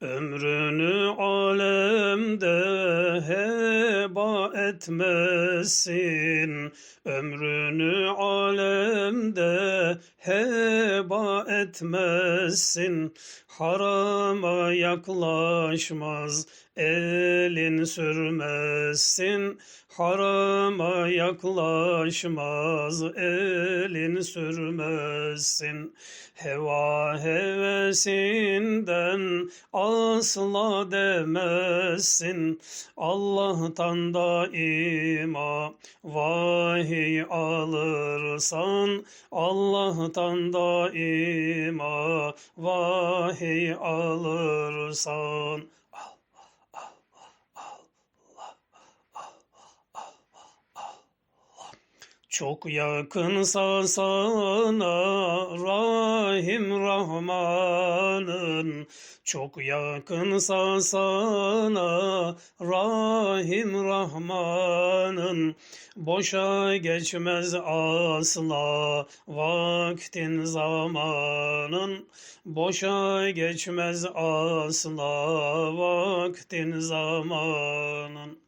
Ömrünü alemde heba etmesin. Ömrünü alemde heba etmesin. Harama yaklaşmaz, elin sürmesin. Harama yaklaşmaz, elin sürmesin. Heva hevesinden asla demezsin. Allah'tan daima vahiy alırsan, Allah'tan daima vahiy alırsan. Çok yakınsa sana Rahim Rahman'ın. Çok yakınsa sana Rahim Rahman'ın. Boşa geçmez asla vaktin zamanın. Boşa geçmez asla vaktin zamanın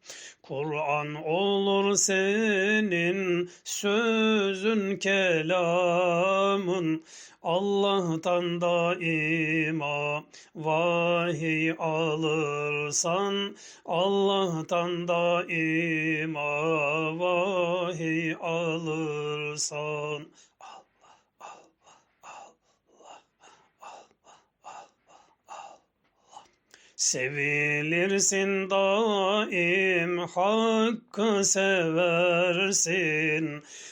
Kur'an olur senin sözün kelamın. Allah'tan daima vahiy alırsan Allah'tan daima vahiy alırsan Sevilirsin daim hakkı seversin.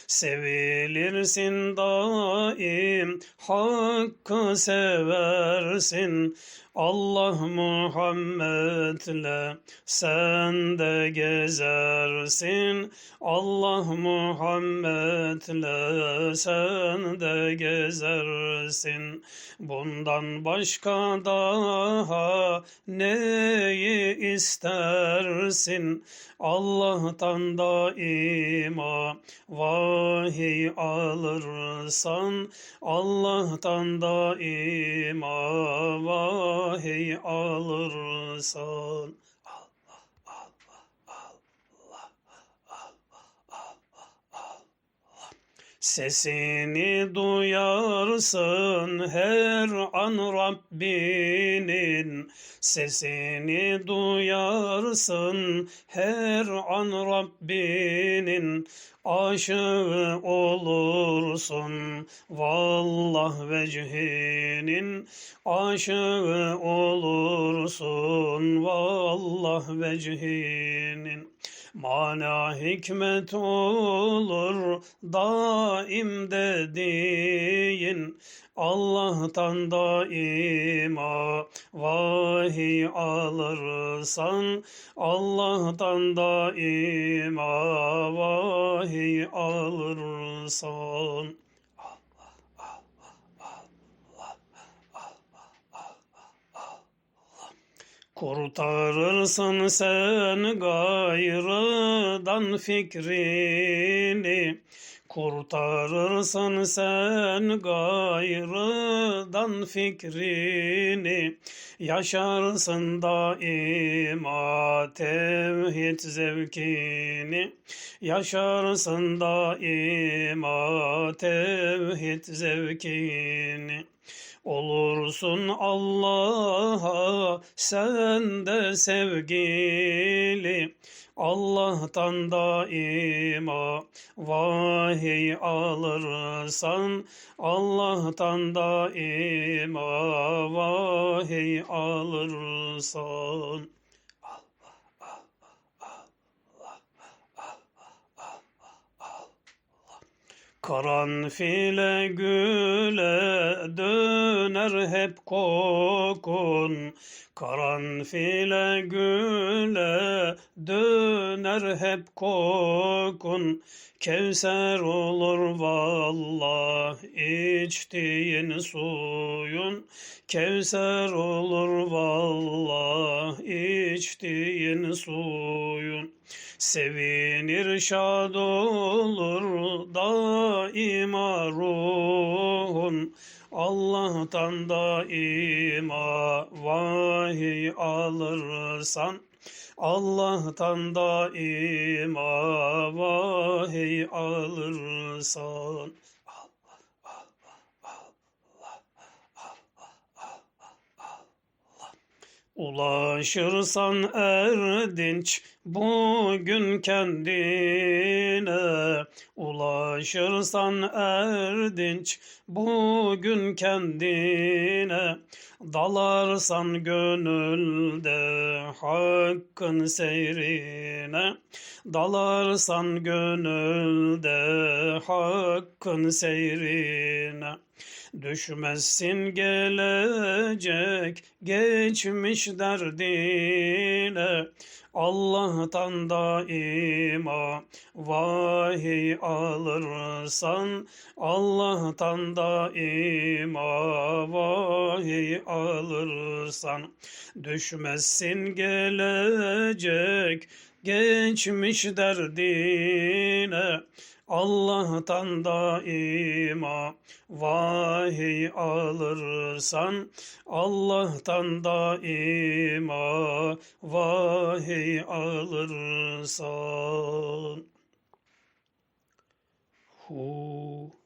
Sevilirsin daim hakkı seversin Allah Muhammed'le sen de gezersin. Allah Muhammed'le sen de gezersin. Bundan başka daha neyi istersin? Allah'tan daima vahiy alırsan Allah'tan daima vahiy alırsan Sesini duyarsın her an Rabbinin. Sesini duyarsın her an Rabbinin. Aşığı olursun vallah vecihinin. Aşığı olursun vallah vecihinin Mana hikmet olur daim dediğin. Allah'tan daima vahiy alırsan Allah'tan daima vahiy alırsan Kurtarırsın sen gayrıdan fikrini. Kurtarırsın sen gayrıdan fikrini Yaşarsın daima tevhid zevkini. Yaşarsın daima tevhid zevkini. Olursun Allah'a sen de sevgili. Allah'tan daima vahiy alırsan Allah'tan daima vahiy alırsan. Karanfile güle döner hep kokun. Karanfile güle döner hep kokun. Kevser olur vallah içtiğin suyun. Kevser olur vallah içtiğin suyun. Sevinir şad olur daima ruhun Allah'tan daima vahiy alırsan Allah'tan daima vahiy alırsan Ulaşırsan erdinç bugün kendine. Ulaşırsan erdinç bugün kendine. Dalarsan gönülde hakkın seyrine. Dalarsan gönülde hakkın seyrine. Düşmezsin gelecek geçmiş derdine. Allah'tan daima vahiy alırsan Allah'tan daima vahiy alırsan. Düşmezsin gelecek geçmiş derdine Allah'tan daima vahiy alırsan Allah'tan daima vahiy alırsan. Hu